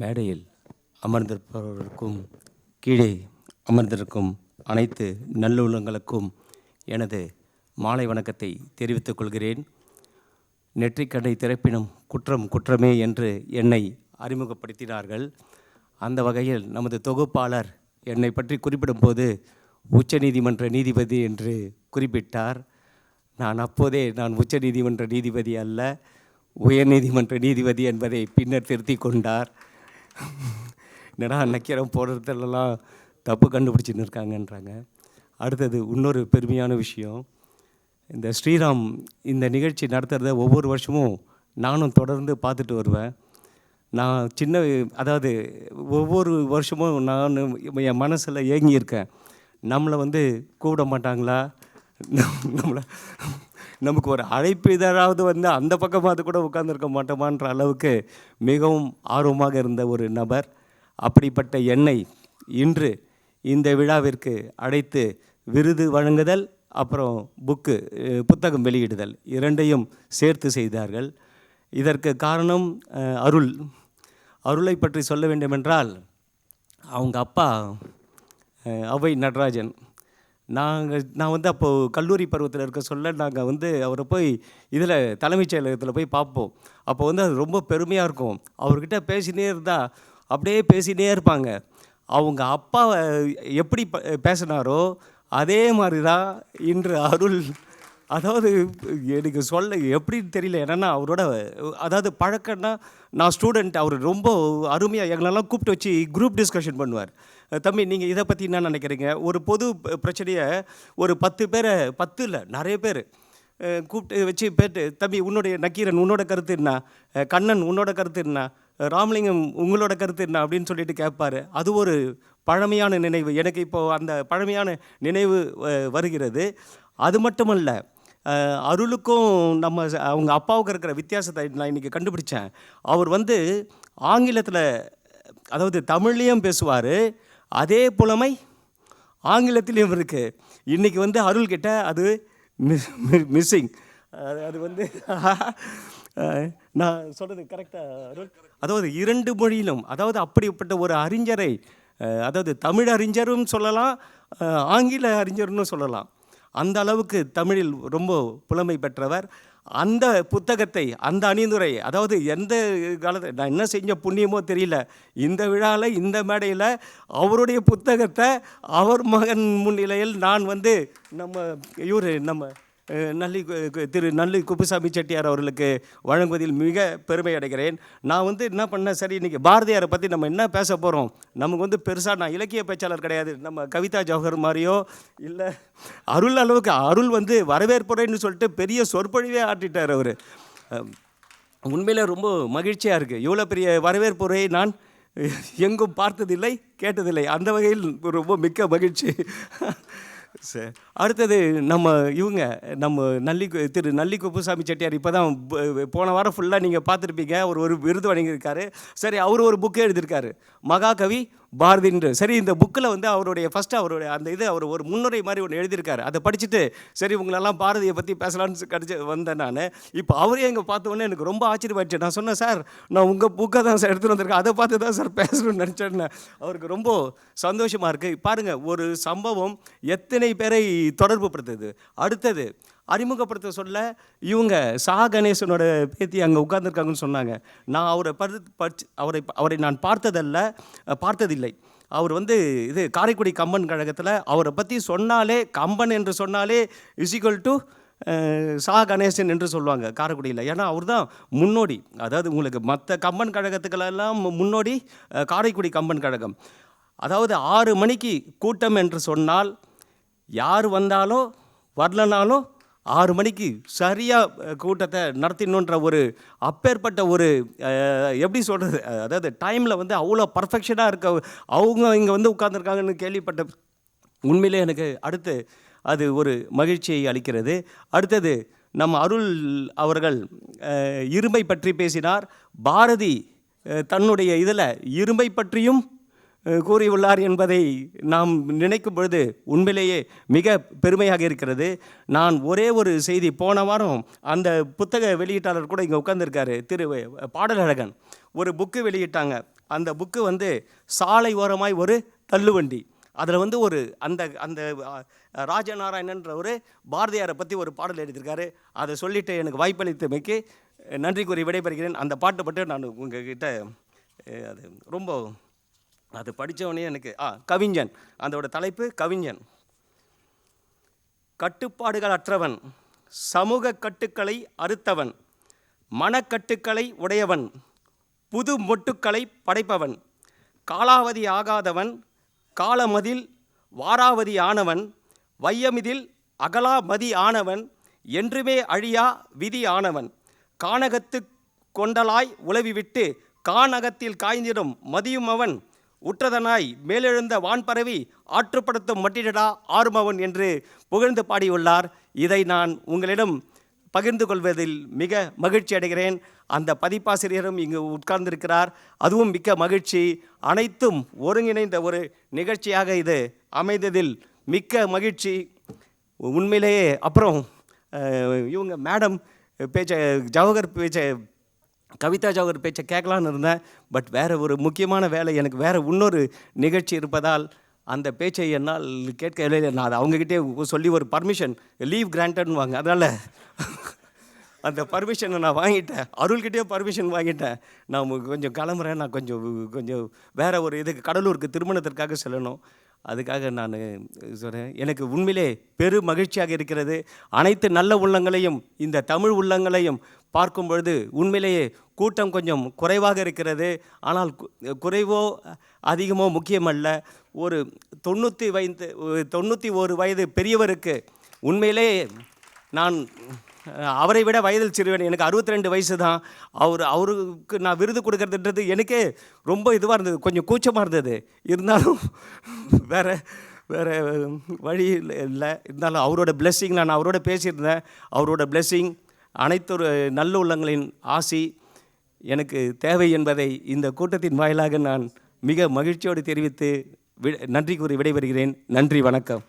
மேடையில் அமர்ந்திருப்பவர்களுக்கும் கீழே அமர்ந்திருக்கும் அனைத்து நல்லுள்ளங்களுக்கும் எனது மாலை வணக்கத்தை தெரிவித்துக் கொள்கிறேன். நெற்றிக்கடை திறப்பினும் குற்றம் குற்றமே என்று என்னை அறிமுகப்படுத்தினார்கள். அந்த வகையில் நமது தொகுப்பாளர் என்னை பற்றி குறிப்பிடும்போது உச்சநீதிமன்ற நீதிபதி என்று குறிப்பிட்டார். நான் அப்போதே நான் உச்சநீதிமன்ற நீதிபதி அல்ல உயர்நீதிமன்ற நீதிபதி என்பதை பின்னர் திருத்தி கொண்டார். என்னடா நக்கீரம் போடுறதுலலாம் தப்பு கண்டுபிடிச்சின்னு இருக்காங்கன்றாங்க. அடுத்தது இன்னொரு பெருமையான விஷயம். இந்த ஸ்ரீராம் இந்த நிகழ்ச்சி நடத்துகிறத ஒவ்வொரு வருஷமும் நானும் தொடர்ந்து பார்த்துட்டு வருவேன். நான் சின்ன அதாவது ஒவ்வொரு வருஷமும் நான் என் மனசில் ஏங்கியிருக்கேன். நம்மளை வந்து கூப்பிட மாட்டாங்களா? நம்- நம்மளை நமக்கு ஒரு அழைப்பு இதழாவது வந்து அந்த பக்கமாவது கூட உட்கார்ந்துருக்க மாட்டோமான்ற அளவுக்கு மிகவும் ஆர்வமாக இருந்த ஒரு நபர். அப்படிப்பட்ட என்னை இன்று இந்த விழாவிற்கு அழைத்து விருது வழங்குதல் அப்புறம் புக்கு புத்தகம் வெளியிடுதல் இரண்டையும் சேர்த்து செய்தார்கள். இதற்கு காரணம் அருள். அருளை பற்றி சொல்ல வேண்டுமென்றால் அவங்க அப்பா அவை நடராஜன். நாங்கள் நான் வந்து அப்போது கல்லூரி பருவத்தில் இருக்க சொல்ல நாங்கள் வந்து அவரை போய் இதில் தலைமைச் செயலகத்தில் போய் பார்ப்போம். அப்போ வந்து அது ரொம்ப பெருமையாக இருக்கும். அவர்கிட்ட பேசினே இருந்தால் அப்படியே பேசினே இருப்பாங்க. அவங்க அப்பா எப்படி ப- பேசினாரோ அதே மாதிரி தான் இன்று அருள் அதாவது எனக்கு சொல்ல எப்படின்னு தெரியல. என்னென்னா அவரோட அதாவது பழக்கம்னா நான் ஸ்டூடெண்ட் அவர் ரொம்ப அருமையாக எங்களெல்லாம் கூப்பிட்டு வச்சு குரூப் டிஸ்கஷன் பண்ணுவார். தம்பி நீங்கள் இதை பற்றி என்ன நினைக்கிறீங்க? ஒரு பொது பிரச்சனையை ஒரு பத்து பேரை பத்து இல்லை நிறைய பேர் கூப்பிட்டு வச்சு பேட்டு தம்பி உன்னுடைய நக்கீரன் உன்னோட கருத்து என்ன? கண்ணன் உன்னோட கருத்து என்ன? ராமலிங்கம் உங்களோட கருத்து என்ன? அப்படின்னு சொல்லிட்டு கேட்பாரு. அது ஒரு பழமையான நினைவு. எனக்கு இப்போது அந்த பழமையான நினைவு வருகிறது. அது மட்டுமல்ல அருளுக்கும் நம்ம அவங்க அப்பாவுக்கு இருக்கிற வித்தியாசத்தை நான் இன்றைக்கி கண்டுபிடிச்சேன். அவர் வந்து ஆங்கிலத்தில் அதாவது தமிழ்லேயும் பேசுவார் அதே புலமை ஆங்கிலத்திலையும் இருக்குது இன்றைக்கி வந்து அருள் கிட்ட அது மிஸ்ஸிங் அது வந்து நான் சொல்கிறது கரெக்டாக அருள்? அதாவது இரண்டு மொழியிலும் அதாவது அப்படிப்பட்ட ஒரு அறிஞரை அதாவது தமிழ் அறிஞரும் சொல்லலாம் ஆங்கில அறிஞர்னு சொல்லலாம். அந்த அளவுக்கு தமிழில் ரொம்ப புலமை பெற்றவர். அந்த புத்தகத்தை அந்த அணிந்துரை அதாவது எந்த காலத்தை நான் என்ன செஞ்ச புண்ணியமோ தெரியல. இந்த விழாவில் இந்த மேடையில் அவருடைய புத்தகத்தை அவர் மகன் முன்னிலையில் நான் வந்து நம்ம இவர் நம்ம நல்லி திரு நல்லி குப்புசாமி செட்டியார் அவர்களுக்கு வழங்குவதில் மிக பெருமை அடைகிறேன். நான் வந்து என்ன பண்ணேன் சரி இன்றைக்கி பாரதியாரை பற்றி நம்ம என்ன பேச போகிறோம் நமக்கு வந்து பெருசாக நான் இலக்கிய பேச்சாளர் கிடையாது. நம்ம கவிதா ஜவஹர் மாதிரியோ இல்லை அருள் அளவுக்கு அருள் வந்து வரவேற்புரைன்னு சொல்லிட்டு பெரிய சொற்பொழிவே ஆட்டிட்டார் அவர். உண்மையில் ரொம்ப மகிழ்ச்சியாக இருக்குது இவ்வளோ பெரிய வரவேற்புரையை நான் எங்கும் பார்த்ததில்லை கேட்டதில்லை. அந்த வகையில் ரொம்ப மிக்க மகிழ்ச்சி. சரி அடுத்தது நம்ம இவங்க நம்ம நல்லி திரு நல்லி குப்புசாமி செட்டியார் இப்போ தான் போன வாரம் ஃபுல்லாக நீங்கள் பார்த்துருப்பீங்க. அவர் ஒரு விருது வழங்கியிருக்காரு. சரி அவர் ஒரு புக்கு எழுதியிருக்காரு. மகாகவி பாரதின்று சரி இந்த புக்கில் வந்து அவருடைய ஃபஸ்ட்டு அவருடைய அந்த இது அவர் ஒரு முன்னுரை மாதிரி ஒன்று எழுதியிருக்காரு. அதை படிச்சுட்டு சரி உங்களெல்லாம் பாரதியை பற்றி பேசலான்னு கிடச்சி வந்தேன் நான். இப்போ அவரே எங்கே பார்த்தோன்னே எனக்கு ரொம்ப ஆச்சரியமாயிடுச்சு. நான் சொன்னேன் சார் நான் உங்கள் புக்கை தான் சார் எடுத்துகிட்டு வந்திருக்கேன். அதை பார்த்து தான் சார் பேசணும்னு நினச்சேன்னு அவருக்கு ரொம்ப சந்தோஷமாக இருக்குது பாருங்கள் ஒரு சம்பவம் எத்தனை பேரை தொடர்பு படுத்துது அடுத்தது அறிமுகப்படுத்த சொல்ல இவங்க சா. கணேசனோட பேத்தி அங்கே உட்கார்ந்துருக்காங்கன்னு சொன்னாங்க. நான் அவரை படி படிச்சு அவரை அவரை நான் பார்த்ததல்ல பார்த்ததில்லை. அவர் வந்து இது காரைக்குடி கம்பன் கழகத்தில் அவரை பற்றி சொன்னாலே கம்பன் என்று சொன்னாலே இசிக்வல் டு சா. கணேசன் என்று சொல்லுவாங்க காரைக்குடியில். ஏன்னா அவர் தான் முன்னோடி. அதாவது உங்களுக்கு மற்ற கம்பன் கழகத்துக்களெல்லாம் முன்னோடி காரைக்குடி கம்பன் கழகம். அதாவது ஆறு மணிக்கு கூட்டம் என்று சொன்னால் யார் வந்தாலும் வரலனாலும் ஆறு மணிக்கு சரியாக கூட்டத்தை நடத்திடணுன்ற ஒரு அப்பேற்பட்ட ஒரு எப்படி சொல்கிறது அதாவது டைமில் வந்து அவ்வளோ பர்ஃபெக்ஷனாக இருக்க அவங்க இங்கே வந்து உட்காந்துருக்காங்கன்னு கேள்விப்பட்ட உண்மையிலே எனக்கு அடுத்து அது ஒரு மகிழ்ச்சியை அளிக்கிறது. அடுத்தது நம்ம அருள் அவர்கள் இருமை இரும்பை பற்றி பேசினார். பாரதி தன்னுடைய இதில் இரும்பை பற்றியும் கூறியுள்ளார் என்பதை நாம் நினைக்கும் பொழுது உண்மையிலேயே மிக பெருமையாக இருக்கிறது. நான் ஒரே ஒரு செய்தி போன வாரம் அந்த புத்தக வெளியீட்டாளர் கூட இங்கே உட்காந்துருக்காரு திரு பாடலழகன். ஒரு புக்கு வெளியிட்டாங்க. அந்த புக்கு வந்து சாலை ஓரமாய் ஒரு தள்ளுவண்டி. அதில் வந்து ஒரு அந்த அந்த அஹ், ராஜநாராயணன்ற ஒரு பாரதியாரை பற்றி ஒரு பாடல் எழுதியிருக்காரு. அதை சொல்லிட்டு எனக்கு வாய்ப்பளித்தமைக்கு நன்றி கூறி விடைபெறுகிறேன். அந்த பாட்டு பட்டு நான் உங்ககிட்ட கிட்டே அது ரொம்ப அது படித்தவொடனே எனக்கு ஆ கவிஞன். அதோட தலைப்பு கவிஞன். கட்டுப்பாடுகள் அற்றவன் சமூக கட்டுக்களை அறுத்தவன் மனக்கட்டுக்களை உடையவன் புது மொட்டுக்களை படைப்பவன் காலாவதி ஆகாதவன் காலமதில் வாராவதி ஆனவன் வையமிதில் அகலாமதி ஆனவன் என்றுமே அழியா விதி ஆனவன். கானகத்து கொண்டலாய் உளவிவிட்டு கானகத்தில் காய்ந்திடும் மதியும் அவன் உற்றதனாய் மேலெழுந்த வான்பரவி ஆற்றுப்படுத்தும் மட்டிடடா ஆறுமவன் என்று புகழ்ந்து பாடியுள்ளார். இதை நான் உங்களிடம் பகிர்ந்து கொள்வதில் மிக மகிழ்ச்சி அடைகிறேன். அந்த பதிப்பாசிரியரும் இங்கு உட்கார்ந்திருக்கிறார். அதுவும் மிக்க மகிழ்ச்சி. அனைத்தும் ஒருங்கிணைந்த ஒரு நிகழ்ச்சியாக இது அமைந்ததில் மிக்க மகிழ்ச்சி. உண்மையிலேயே அப்புறம் இவங்க மேடம் பேச்சை ஜவஹர் பேச்சை கவிதா ஜவஹர் பேச்சை கேட்கலான்னு இருந்தேன். பட் வேறு ஒரு முக்கியமான வேலை எனக்கு வேறு இன்னொரு நிகழ்ச்சி இருப்பதால் அந்த பேச்சை என்னால் கேட்க இல்லை நான் அதை அவங்கக்கிட்டே சொல்லி ஒரு பர்மிஷன் லீவ் கிராண்டட்னு வாங்க அதனால் அந்த பர்மிஷனை நான் வாங்கிட்டேன். அருள்கிட்டே பர்மிஷன் வாங்கிட்டேன். நான் கொஞ்சம் கிளம்புறேன். நான் கொஞ்சம் கொஞ்சம் வேறு ஒரு இதுக்கு கடலூருக்கு திருமணத்திற்காக செல்லணும். அதுக்காக நான் சொல்கிறேன் எனக்கு உண்மையிலே பெரு மகிழ்ச்சியாக இருக்கிறது. அனைத்து நல்ல உள்ளங்களையும் இந்த தமிழ் உள்ளங்களையும் பார்க்கும் பொழுது உண்மையிலேயே கூட்டம் கொஞ்சம் குறைவாக இருக்கிறது. ஆனால் குறைவோ அதிகமோ முக்கியமல்ல. ஒரு தொண்ணூற்றி வயது தொண்ணூற்றி ஒரு வயது பெரியவருக்கு உண்மையிலே நான் அவரை விட வயதில் சிறுவன் எனக்கு 62 ரெண்டு வயசு தான் அவர் அவருக்கு நான் விருது கொடுக்கறதுன்றது எனக்கே ரொம்ப இதுவாக இருந்தது கொஞ்சம் கூச்சமாக இருந்தது. இருந்தாலும் வேற வேற வழி இல்லை இல்லை. இருந்தாலும் அவரோட பிளெஸ்ஸிங் நான் அவரோட பேசியிருந்தேன். அவரோட பிளெஸ்ஸிங் அனைத்து ஒரு நல்ல உள்ளங்களின் ஆசி எனக்கு தேவை என்பதை இந்த கூட்டத்தின் வாயிலாக நான் மிக மகிழ்ச்சியோடு தெரிவித்து வி நன்றி கூறி விடைபெறுகிறேன். நன்றி வணக்கம்.